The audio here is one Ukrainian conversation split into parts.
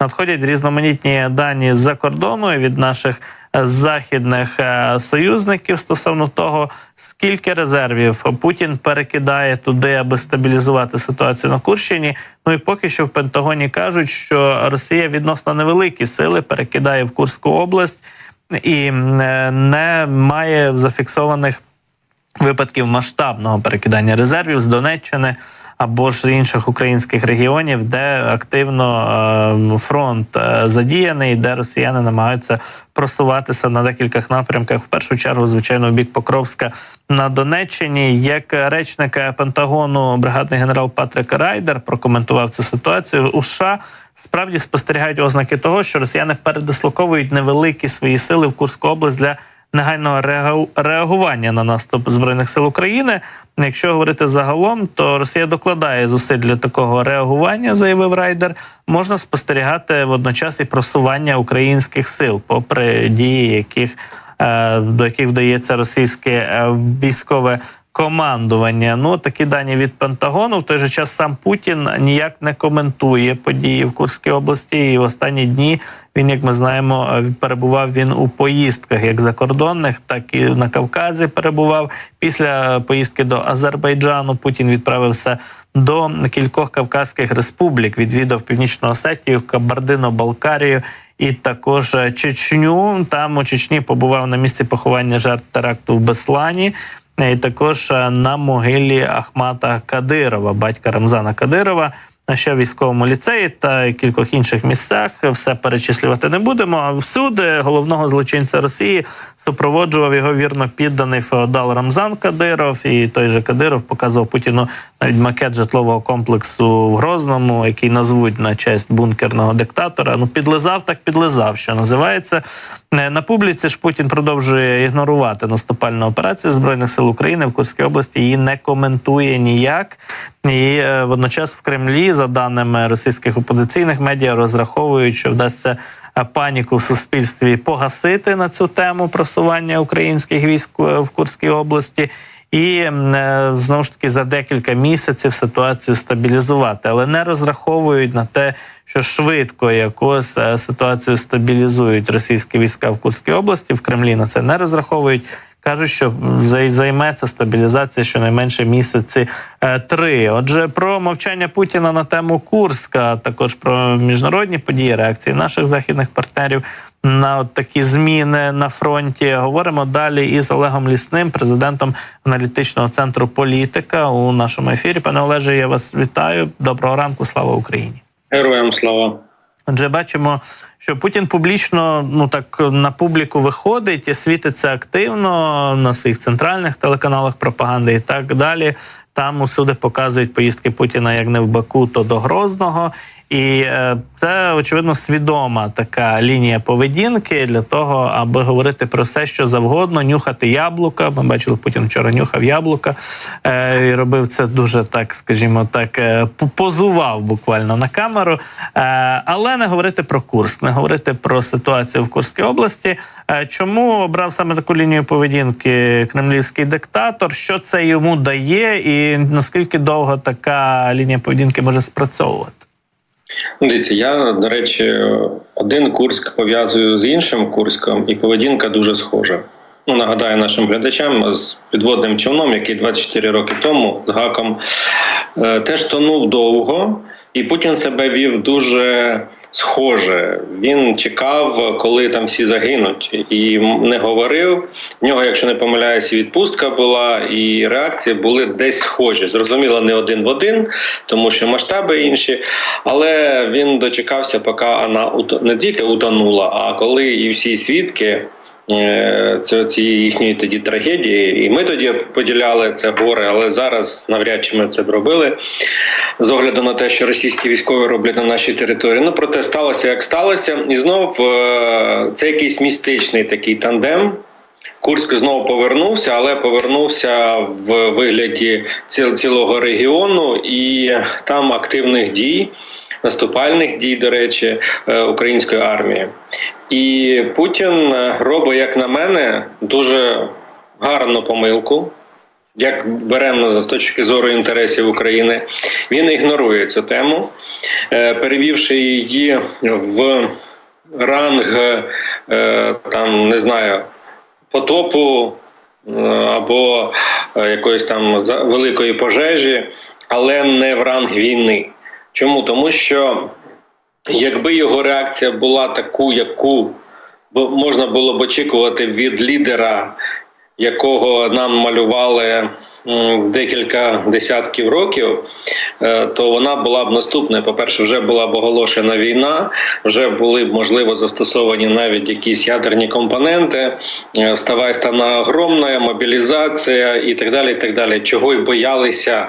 Надходять різноманітні дані з-за кордону і від наших е, західних е, союзників стосовно того, скільки резервів Путін перекидає туди, аби стабілізувати ситуацію на Курщині. Ну і поки що в Пентагоні кажуть, що Росія відносно невеликі сили перекидає в Курську область і е, не має зафіксованих випадків масштабного перекидання резервів з Донеччини або ж з інших українських регіонів, де активно е, фронт е, задіяний, де росіяни намагаються просуватися на декількох напрямках. В першу чергу, звичайно, в бік Покровська на Донеччині. Як речник Пентагону, бригадний генерал Патрик Райдер прокоментував цю ситуацію у США. Справді спостерігають ознаки того, що росіяни передислоковують невеликі свої сили в Курську область для негайного реагу- реагування на наступ збройних сил України. Якщо говорити загалом, то Росія докладає зусиль для такого реагування, заявив Райдер. Можна спостерігати водночас і просування українських сил, попри дії, яких е, до яких вдається російське е, військове командування. Ну такі дані від Пентагону. В той же час сам Путін ніяк не коментує події в Курській області. І в останні дні він, як ми знаємо, перебував він у поїздках як закордонних, так і на Кавказі перебував. Після поїздки до Азербайджану Путін відправився до кількох кавказьких республік. Відвідав Північну Осетію, Кабардино-Балкарію. І також Чечню там у Чечні побував на місці поховання жертв теракту в Беслані. І також е, на могилі Ахмата Кадирова, батька Рамзана Кадирова. На ще військовому ліцеї та кількох інших місцях все перечислювати не будемо. А всюди головного злочинця Росії супроводжував його вірно підданий феодал Рамзан Кадиров. І той же Кадиров показував Путіну навіть макет житлового комплексу в Грозному, який назвуть на честь бункерного диктатора. Ну підлизав, так підлизав, що називається. Е, На публіці ж Путін продовжує ігнорувати наступальну операцію збройних сил України в Курській області. Її не коментує ніяк. І е, водночас в Кремлі, за даними російських опозиційних медіа, розраховують, що вдасться е, паніку в суспільстві погасити на цю тему просування українських військ е, в Курській області. І е, знову ж таки за декілька місяців ситуацію стабілізувати, але не розраховують на те, що швидко якось ситуацію стабілізують російські війська в Курській області. В Кремлі на це не розраховують. Кажуть, що зай- займеться стабілізація щонайменше місяці е, три. Отже, про мовчання Путіна на тему Курська, а також про міжнародні події, реакції наших західних партнерів на от такі зміни на фронті. Говоримо далі із Олегом Лісним, президентом аналітичного центру політика у нашому ефірі. Пане Олеже, я вас вітаю. Доброго ранку. Слава Україні. Героям слава. Отже, бачимо, що Путін публічно ну так на публіку виходить і світиться активно на своїх центральних телеканалах пропаганди і так далі. Там усюди показують поїздки Путіна як не в Баку, то до Грозного. І е, це очевидно свідома така лінія поведінки для того, аби говорити про все, що завгодно, нюхати яблука. Ми бачили, Путін вчора нюхав яблука е, і робив це дуже так, скажімо так, е, позував буквально на камеру. Але не говорити про Курск, не говорити про ситуацію в Курській області. Е, чому обрав саме таку лінію поведінки кремлівський диктатор? Що це йому дає, і наскільки довго така лінія поведінки може спрацьовувати? Дивіться, я, до речі, один Курськ пов'язую з іншим Курськом, і поведінка дуже схожа. Ну, нагадаю нашим глядачам з підводним човном, який 24 роки тому з гаком е, теж тонув довго, і Путін себе вів дуже схоже. Він чекав, коли там всі загинуть, і не говорив. В нього, якщо не помиляюся, відпустка була, і реакції були десь схожі. Зрозуміло, не один в один, тому що масштаби інші. Але він дочекався, поки вона не тільки утонула, а коли і всі свідки. Е, цієї їхньої тоді трагедії, і ми тоді поділяли це горе, але зараз навряд чи ми це б з огляду на те, що російські військові роблять на нашій території. Ну проте сталося як сталося, і знов е, це якийсь містичний такий тандем. Курськ знову повернувся, але повернувся в вигляді цілого регіону. І там активних дій, наступальних дій, до речі, е, української армії. І Путін е, робить, як на мене, дуже гарну помилку. Як беремо з точки зору інтересів України, він ігнорує цю тему. е, перевівши її в ранг там не знаю потопу або якоїсь там великої пожежі, але не в ранг війни. Чому? Тому що якби його реакція була таку, яку можна було б очікувати від лідера, якого нам малювали декілька десятків років, е, то вона була б наступною. По-перше, вже була б оголошена війна, вже були б можливо застосовані навіть якісь ядерні компоненти. е, Вставай стана огромна, мобілізація і так далі. і так далі. Чого й боялися,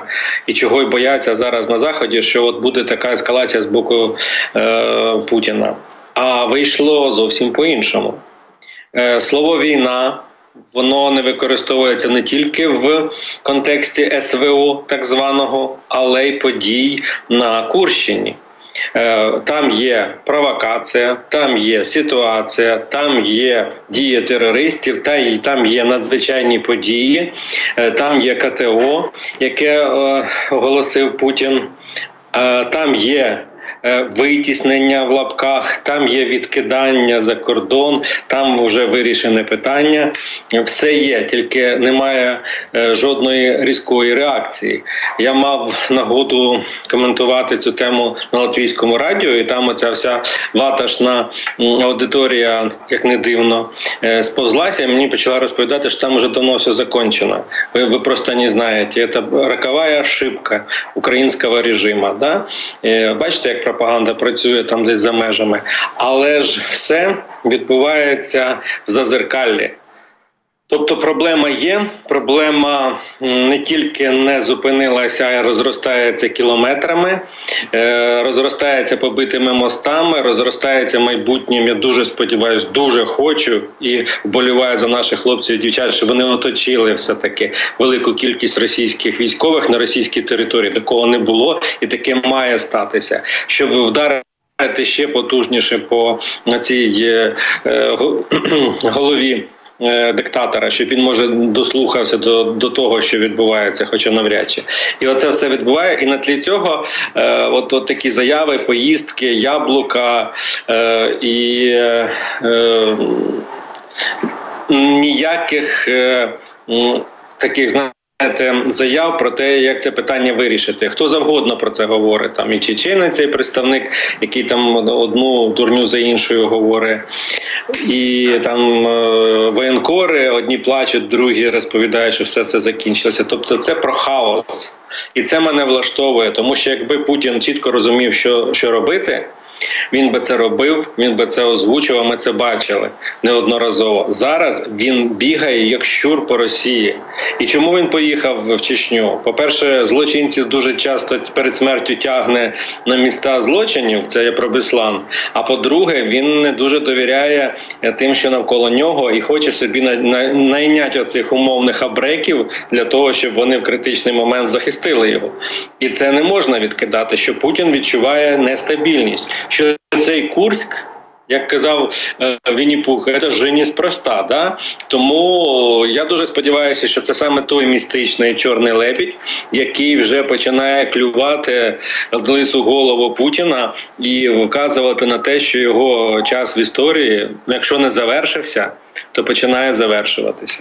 і чого й бояться зараз на заході, що от буде така ескалація з боку е, Путіна. А вийшло зовсім по-іншому. Е, Слово війна воно не використовується не тільки в контексті СВО, так званого, але й подій на Курщині. Е, Там є провокація, там є ситуація, там є дії терористів, та й там є надзвичайні події, е, там є КТО, яке е, оголосив Путін. Там є витіснення в лапках, там є відкидання за кордон, там вже вирішене питання. Все є, тільки немає е, жодної різкої реакції. Я мав нагоду коментувати цю тему на латвійському радіо, і там оця вся ваташна аудиторія, як не дивно, е, сповзлася. і Мені почала розповідати, що там вже давно все закончено. Ви, ви просто не знаєте. Це роковая ошибка українського режиму. Да? Е, Бачите, як пропаганда працює там десь за межами. Але ж все відбувається в зазеркаллі. Тобто проблема є. Проблема не тільки не зупинилася, а й розростається кілометрами, е, розростається побитими мостами, розростається майбутнім. Я дуже сподіваюся, дуже хочу і вболіваю за наших хлопців і дівчат, щоб вони оточили все таки велику кількість російських військових на російській території. Такого не було, і таке має статися, щоб вдарити. Ще потужніше по цій е, е, голові диктатора, щоб він може дослухався до, до того, що відбувається, хоча навряд чи. І оце все відбуває. І на тлі цього е, от, от такі заяви, поїздки, яблука е, і е, е, ніяких е, таких знаєте, заяв про те, як це питання вирішити. Хто завгодно про це говорить. Там і чеченець, цей представник, який там одну дурню за іншою говорить, і там е, воєнкори одні плачуть, другі розповідають, що все це закінчилося. Тобто, це про хаос. І це мене влаштовує, тому що якби Путін чітко розумів, що, що робити, він би це робив, він би це озвучував. Ми це бачили неодноразово. Зараз він бігає як щур по Росії. І чому він поїхав в Чечню? По-перше, злочинців дуже часто перед смертю тягне на міста злочинів. Це є про Беслан. А по-друге, він не дуже довіряє тим, що навколо нього, і хоче собі на- найняти оцих умовних абреків для того, щоб вони в критичний момент захистили його. І це не можна відкидати, що Путін відчуває нестабільність. Що цей Курськ. Як казав е, Вінні Пух, це ж неспроста, да? Тому я дуже сподіваюся, що це саме той містичний чорний лебідь, який вже починає клювати лису голову Путіна і вказувати на те, що його час в історії, якщо не завершився, то починає завершуватися.